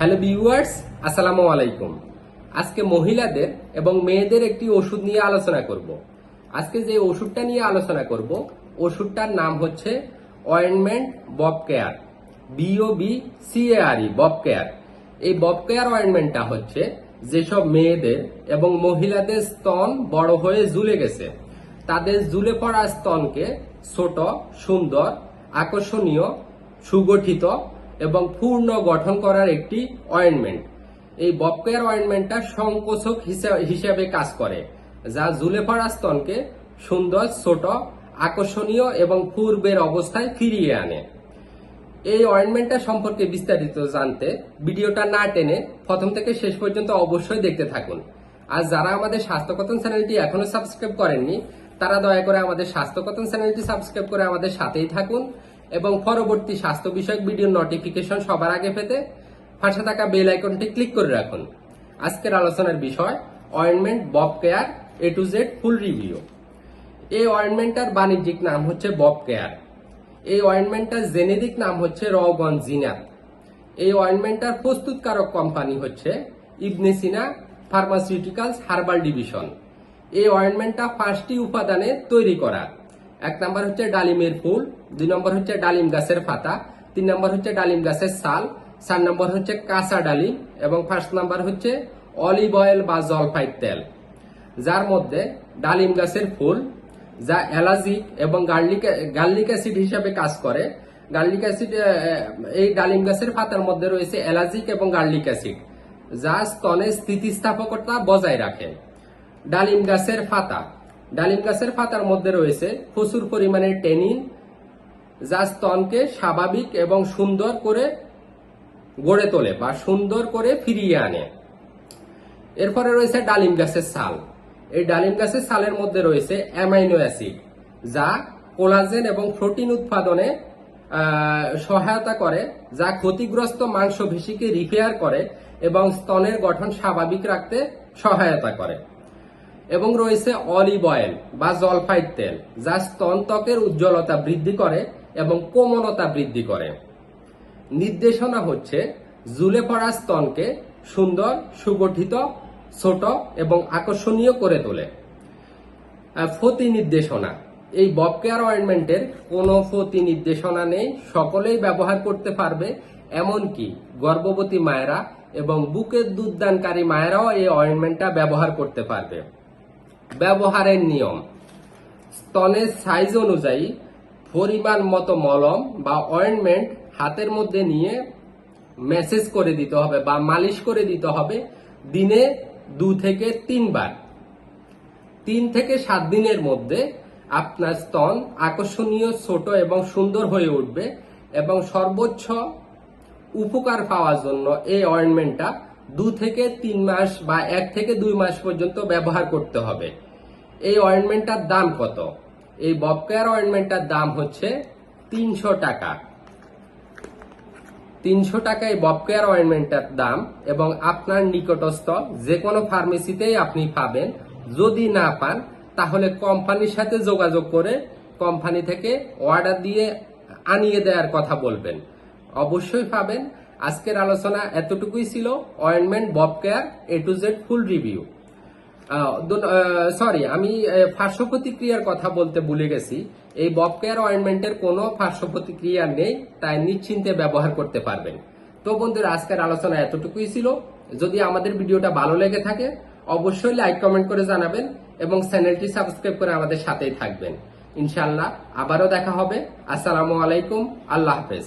Hello viewers, আসসালামু আলাইকুম। আজকে মহিলাদের এবং মেয়েদের একটি ওষুধ নিয়ে আলোচনা করব। আজকে যে ওষুধটা নিয়ে আলোচনা করব, ওষুধটার নাম হচ্ছে ointment Bob Care B O B C A R E Bob Care. এই বব কেয়ার অয়েনমেন্টটা হচ্ছে যেসব মেয়েদের এবং মহিলাদের স্তন বড় হয়ে ঝুলে গেছে। তাদের ঝুলে পড়া স্তনকে ছোট, সুন্দর, আকর্ষণীয়, সুগঠিত এবং পূর্ণ গঠন করার একটি অয়েনমেন্ট এই ববকেয়ার অয়েনমেন্টটা সংকোচক হিসা- হিসেবে কাজ করে, যা পড়া স্তনকে সুন্দর, ছোট, আকর্ষণীয় এবং পূর্বের অবস্থায় ফিরিয়ে আনে। এই অয়েনমেন্টটা সম্পর্কে বিস্তারিত জানতে ভিডিওটা না টেনে প্রথম থেকে শেষ পর্যন্ত অবশ্যই দেখতে থাকুন। আর যারা আমাদের স্বাস্থ্যকথন চ্যানেলটি এখনও সাবস্ক্রাইব করেননি, তারা দয়া করে আমাদের স্বাস্থ্যকথন চ্যানেলটি সাবস্ক্রাইব করে আমাদের সাথেই থাকুন। এবং পরবর্তী স্বাস্থ্য বিষয়ক ভিডিও নোটিফিকেশন সবার আগে পেতে পাশে থাকা বেল আইকনটি ক্লিক করে রাখুন। আজকের আলোচনার বিষয় ointment Bob Care A to Z full review এই অয়েনমেন্টটার বাণিজ্যিক নাম হচ্ছে বব কেয়ার এই অয়েনমেন্টটার জেনেরিক নাম হচ্ছে রগন জিনাত। এই অয়েনমেন্টটার প্রস্তুতকারক কোম্পানি হচ্ছে Ibn Sina pharmaceuticals herbal division এই অয়েনমেন্টটা পাঁচটি উপাদানে তৈরি করা। এক নম্বর হচ্ছে ডালিমের ফুল, দুই নম্বর হচ্ছে ডালিম গাছের পাতা, তিন নম্বর হচ্ছে ডালিম গাছের সাল চার নম্বর হচ্ছে কাঁচা ডালিম এবং ফার্স্ট নম্বর হচ্ছে অলিভ অয়েল বা জলফাই তেল। যার মধ্যে ডালিম গাছের ফুল, যা অ্যালার্জিক এবং গার্লিক গার্লিক অ্যাসিড হিসাবে কাজ করে, গার্লিক অ্যাসিড এই ডালিম গাছের পাতার মধ্যে রয়েছে অ্যালার্জিক এবং গার্লিক অ্যাসিড, যা স্তনের স্থিতিস্থাপকতা বজায় রাখে। ডালিম গাছের পাতা ডালিম গাছের পাতার মধ্যে রয়েছে প্রচুর পরিমাণে টেনিন, যা স্তনকে স্বাভাবিক এবং সুন্দর করে গড়ে তোলে বা সুন্দর করে ফিরিয়ে আনে। এরপরে রয়েছে ডালিম গাছের ছাল এই ডালিম গাছের ছালের মধ্যে রয়েছে অ্যামাইনো অ্যাসিড, যা কোলাজেন এবং প্রোটিন উৎপাদনে সহায়তা করে, যা ক্ষতিগ্রস্ত মাংসপেশিকে রিপেয়ার করে এবং স্তনের গঠন স্বাভাবিক রাখতে সহায়তা করে। এবং রয়েছে অলিভ অয়েল বা জলফাইড তেল, যা স্তন ত্বকের উজ্জ্বলতা বৃদ্ধি করে এবং কোমলতা বৃদ্ধি করে। নির্দেশনা হচ্ছে জুলে পড়া স্তনকে সুন্দর, সুগঠিত, ছোট এবং আকর্ষণীয় করে তোলে। ফতি নির্দেশনা। এই বব কেয়ার অয়েন্টমেন্টের কোনো ফতি নির্দেশনা নেই, সকলেই ব্যবহার করতে পারবে, এমনকি গর্ভবতী মায়েরা এবং বুকের দুধদানকারী মায়েরাও এই অয়েন্টমেন্টটা ব্যবহার করতে পারবে। ব্যবহারের নিয়ম। স্তনের সাইজ অনুযায়ী পরিমাণ মতো মলম বা অয়েন্টমেন্ট হাতের মধ্যে নিয়ে মেসেজ করে দিতে হবে বা মালিশ করে দিতে হবে দিনে দু থেকে তিনবার। তিন থেকে সাত দিনের মধ্যে আপনার স্তন আকর্ষণীয়, ছোট এবং সুন্দর হয়ে উঠবে এবং সর্বোচ্চ উপকার পাওয়ার জন্য এই অয়েন্টমেন্টটা দু থেকে তিন মাস বা এক থেকে দুই মাস পর্যন্ত ব্যবহার করতে হবে। এই অয়েন্টমেন্টটার দাম কত? এই ববকেয়ার অয়েন্টমেন্টটার দাম হচ্ছে তিনশো টাকা। তিনশো টাকায় ববকেয়ার অয়েন্টমেন্টটার দাম এবং আপনার নিকটস্থ যে কোনো ফার্মেসিতেই আপনি পাবেন। যদি না পান, তাহলে কোম্পানির সাথে যোগাযোগ করে কোম্পানি থেকে অর্ডার দিয়ে আনিয়ে দেওয়ার কথা বলবেন। অবশ্যই পাবেন। আজকের আলোচনা এতটুকুই ছিল ointment Bob Care A to Z full review sorry আমি পার্শ্ব প্রতিক্রিয়ার কথা বলতে ভুলে গেছি। এই বব কেয়ার অয়েন্টমেন্টের কোনো পার্শ্ব প্রতিক্রিয়া নেই, তাই নিশ্চিন্তে ব্যবহার করতে পারবেন। তো বন্ধুরা, আজকের আলোচনা এতটুকুই ছিল। যদি আমাদের ভিডিওটা ভালো লেগে থাকে, অবশ্যই লাইক কমেন্ট করে জানাবেন এবং চ্যানেলটি সাবস্ক্রাইব করে আমাদের সাথেই থাকবেন। ইনশাল্লাহ আবারও দেখা হবে। আসসালামু আলাইকুম, আল্লাহ হাফেজ।